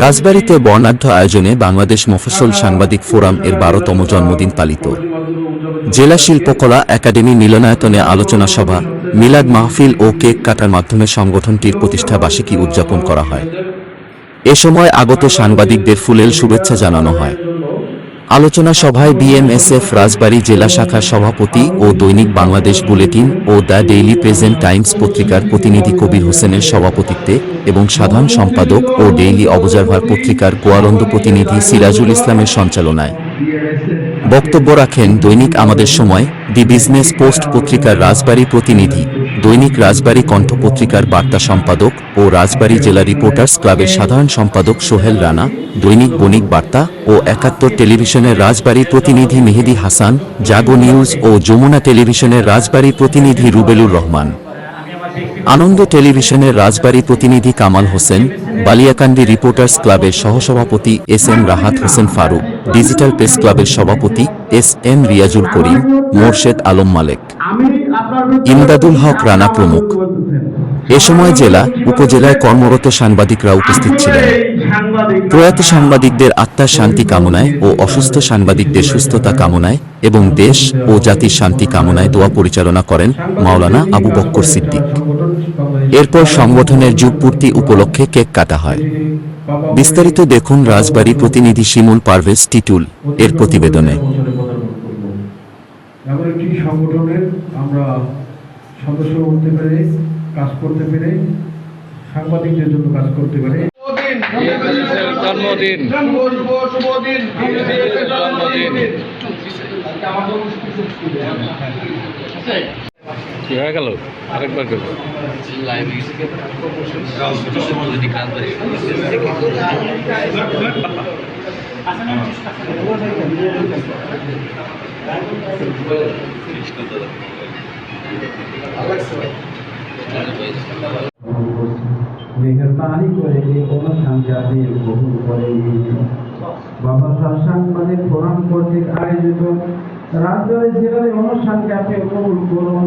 রাজবাড়ীতে বর্ণাঢ্য আয়োজনে বাংলাদেশ মফসল সাংবাদিক ফোরাম এর বারোতম জন্মদিন পালিত। জেলা শিল্পকলা একাডেমি মিলনায়তনে আলোচনা সভা, মিলাদ মাহফিল ও কেক কাটার মাধ্যমে সংগঠনটির প্রতিষ্ঠা বার্ষিকী উদযাপন করা হয়। এ সময় আগত সাংবাদিকদের ফুলেল শুভেচ্ছা জানানো হয়। আলোচনা সভায় বিএমএসএফ রাজবাড়ী জেলা শাখার সভাপতি ও দৈনিক বাংলাদেশ বুলেটিন ও দ্য ডেইলি প্রেজেন্ট টাইমস পত্রিকার প্রতিনিধি কবির হোসেনের সভাপতিত্বে এবং সাধারণ সম্পাদক ও ডেইলি অবজারভার পত্রিকার গোয়ালন্দ প্রতিনিধি সিরাজুল ইসলামের সঞ্চালনায়। বক্তব্য রাখেন দৈনিক আমাদের সময়, দি বিজনেস পোস্ট পত্রিকার রাজবাড়ী প্রতিনিধি দৈনিক রাজবাড়ী কণ্ঠ পত্রিকার বার্তা সম্পাদক ও রাজবাড়ী জেলা রিপোর্টার্স ক্লাবের সাধারণ সম্পাদক সোহেল রানা, দৈনিক বণিক বার্তা ও একাত্তর টেলিভিশনের রাজবাড়ী প্রতিনিধি মেহেদি হাসান, জাগো নিউজ ও যমুনা টেলিভিশনের রাজবাড়ী প্রতিনিধি রুবেলুর রহমান। আনন্দ টেলিভিশনের রাজবাড়ী প্রতিনিধি কামাল হোসেন বালিয়াকান্দি রিপোর্টার্স ক্লাবের সহসভাপতি S M Rahat Hossain Faruk digital press ক্লাবের সভাপতি এস এম রিয়াজুল করিম মোর্শেদ আলম মালেক। ইমদাদুল হক রানা প্রমুখ। এ সময় জেলা, উপজেলায় কর্মরত সাংবাদিকরা উপস্থিত ছিলেন। প্রয়াত সাংবাদিকদের আত্মার শান্তি কামনায় ও অসুস্থ সাংবাদিকদের সুস্থতা কামনায় এবং দেশ ও জাতির শান্তি কামনায় দোয়া পরিচালনা করেন মাওলানা আবু বক্কর সিদ্দিক। এরপর সংগঠনের যুগপূর্তি উপলক্ষে কেক কাটা হয়। বিস্তারিত দেখুন রাজবাড়ী প্রতিনিধি শিমুল পারভেজ টিটুল এর প্রতিবেদনে। সংগঠনের আমরা সদস্য হতে পেরে কাজ করতে পেরে সাংবাদিকদের জন্য কাজ করতে পেরে। জন্মদিন কি হয়ে গেল? আরেকবার করব মেহরবানি করে এই অনুষ্ঠানটি গ্রহণ করে বাবা সাংবাদিক ফোরাম কর্তৃক আয়োজিত রাজ্যের সেখানে অনুষ্ঠানকে আপনি কবুল করুন